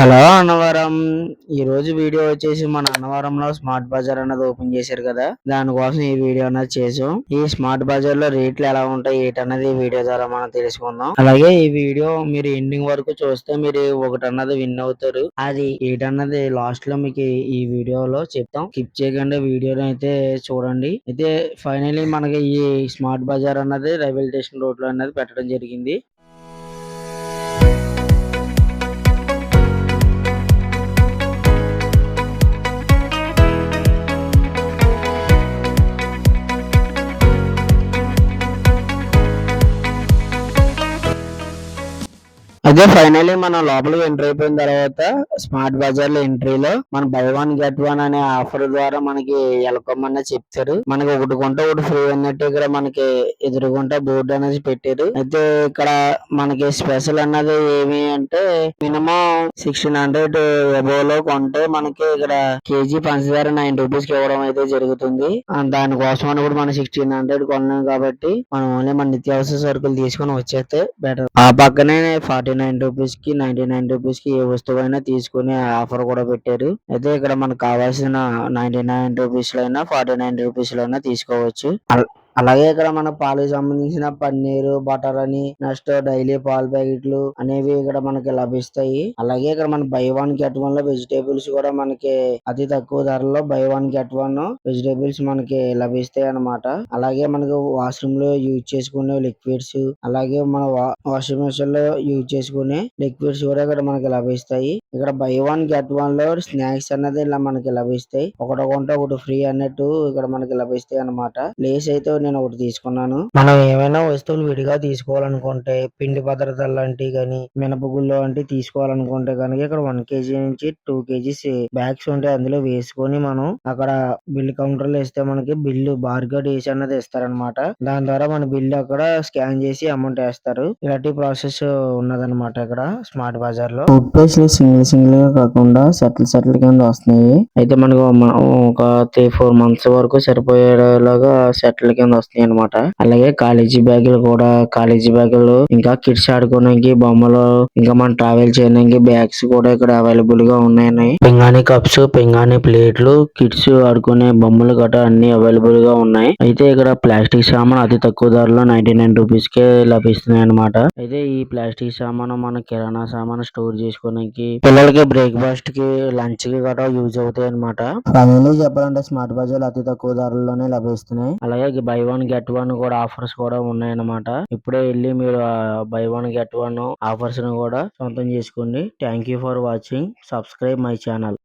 Hello Annavaram. ఈ రోజు video వచ్చేసి మన అన్నవరంలో స్మార్ట్ బజార్ అన్నది ఓపెన్ చేశారు కదా. దానికోసం ఈ వీడియో అన్నది చేసాం. ఈ స్మార్ట్ బజార్లో రేట్లు ఎలా ఉంటాయి ఏంటన్నది ఈ వీడియో ద్వారా మనం తెలుసుకుందాం. అలాగే ఈ వీడియో మీరు ఎండింగ్ వరకు చూస్తే మీరు ఒకటి అన్నది విన్ అవుతారు. అది ఏంటన్నది లాస్ట్లో మీకు ఈ వీడియోలో చెప్తాం. స్కిప్ చేయకుండా వీడియోని అయితే చూడండి. అయితే ఫైనలీ మనకి ఈ స్మార్ట్ బజార్ అన్నది రైల్వే స్టేషన్ రోడ్లో అన్నది పెట్టడం జరిగింది. అదే ఫైనల్లీ మనం లోపలికి ఎంటర్ అయిపోయిన తర్వాత స్మార్ట్ బజార్లో ఎంట్రీలో మన బై వన్ గెట్ వన్ అనే ఆఫర్ ద్వారా మనకి వెల్కమ్ చెప్తారు. మనకి ఒకటి కొంటే ఒకటి ఫ్రీ అన్నట్టు ఇక్కడ మనకి ఎదురుకుంటే బోర్డు అనేది పెట్టారు. అయితే ఇక్కడ మనకి స్పెషల్ అన్నది ఏమి అంటే మినిమం సిక్స్టీన్ హండ్రెడ్ అబోవ్లో కొంటే మనకి ఇక్కడ కేజీ పంచదార నైన్ రూపీస్కి ఇవ్వడం అయితే జరుగుతుంది. దానికోసం అని కూడా మనం సిక్స్టీన్ హండ్రెడ్ కొన్నాం కాబట్టి మనం ఓన్లీ మన నిత్యావసర సరుకులు తీసుకొని వచ్చేస్తే బెటర్ ఆ పక్కనే ఫార్టీ నైన్ రూపీస్కి నైన్టీ నైన్ రూపీస్కి ఏ వస్తువైనా తీసుకునే ఆఫర్ కూడా పెట్టారు. అయితే ఇక్కడ మనకు కావాల్సిన నైన్టీ నైన్ రూపీస్లో అయినా ఫార్టీ నైన్ రూపీస్లో అయినా తీసుకోవచ్చు. అలాగే ఇక్కడ మన పాలకి సంబంధించిన పన్నీరు బటర్ అని నెక్స్ట్ డైలీ పాల ప్యాకెట్లు అనేవి ఇక్కడ మనకి లభిస్తాయి. అలాగే ఇక్కడ మన బై వన్ గెట్ వన్లో వెజిటేబుల్స్ కూడా మనకి అతి తక్కువ ధరలో buy one get one vegetables మనకి లభిస్తాయి అన్నమాట. అలాగే మనకు వాష్రూమ్లో యూజ్ చేసుకునే లిక్విడ్స్ అలాగే మన వాషింగ్ మెషిన్లో యూజ్ చేసుకునే లిక్విడ్స్ కూడా ఇక్కడ మనకి లభిస్తాయి. ఇక్కడ బై వన్ గెట్ వన్లో స్నాక్స్ అన్నది ఇలా మనకి లభిస్తాయి. ఒకటి కొంటే ఒకటి ఫ్రీ అన్నట్టు ఇక్కడ మనకి లభిస్తాయి అన్నమాట. లేస్ అయితే నేను ఒకటి తీసుకున్నాను. మనం ఏమైనా వస్తువులు విడిగా తీసుకోవాలనుకుంటే పిండి పదార్థాలు లాంటివి కానీ మినపగుళ్ళు వంటివి తీసుకోవాలనుకుంటే కనుక ఇక్కడ వన్ కేజీ నుంచి టూ కేజీస్ బ్యాగ్స్ ఉంటాయి. అందులో వేసుకొని మనం అక్కడ బిల్ కౌంటర్లో ఇస్తే మనకి బిల్లు బార్కోడ్ వేసి అన్నది ఇస్తారనమాట దాని ద్వారా మన బిల్లు అక్కడ స్కాన్ చేసి అమౌంట్ వేస్తారు. ఇలాంటి ప్రాసెస్ ఉన్నదన్నమాట ఇక్కడ స్మార్ట్ బజార్లో ఫుడ్ ప్లేస్ సింగిల్ సింగిల్గా కాకుండా సెటిల్ సెటిల్ కింద వస్తున్నాయి. అయితే మనకు ఒక త్రీ ఫోర్ మంత్స్ వరకు సరిపోయేలాగా సెటిల్ కింద వస్తున్నాయి అనమాట అలాగే కాలేజీ బ్యాగులు కూడా కాలేజీ బ్యాగులు ఇంకా కిడ్స్ ఆడుకోవడానికి బొమ్మలు ఇంకా మనం ట్రావెల్ చేయడానికి బ్యాగ్స్ కూడా ఇక్కడ అవైలబుల్గా ఉన్నాయి పింగాణి కప్స్ పింగాణి ప్లేట్లు కిడ్స్ ఆడుకునే బొమ్మలు గట్రా అన్ని అవైలబుల్గా ఉన్నాయి. అయితే ఇక్కడ ప్లాస్టిక్ సామాన్ అతి తక్కువ ధరలో నైన్టీ నైన్ రూపీస్ కే లభిస్తున్నాయి అనమాట అయితే ఈ ప్లాస్టిక్ సామాను మన కిరాణా సామాను స్టోర్ చేసుకోవడానికి పిల్లలకి బ్రేక్ఫాస్ట్కి లంచ్కి గట్రా యూజ్ అవుతాయి అనమాట చెప్పాలంటే స్మార్ట్ బజార్ అతి తక్కువ ధరల్లోనే లభిస్తున్నాయి. అలాగే బై వన్ గెట్ వన్ కూడా ఆఫర్స్ కూడా ఉన్నాయన్నమాట. ఇప్పుడే వెళ్ళి మీరు బై వన్ గెట్ వన్ ఆఫర్స్ను కూడా సొంతం చేసుకోండి. Thank you for watching subscribe my channel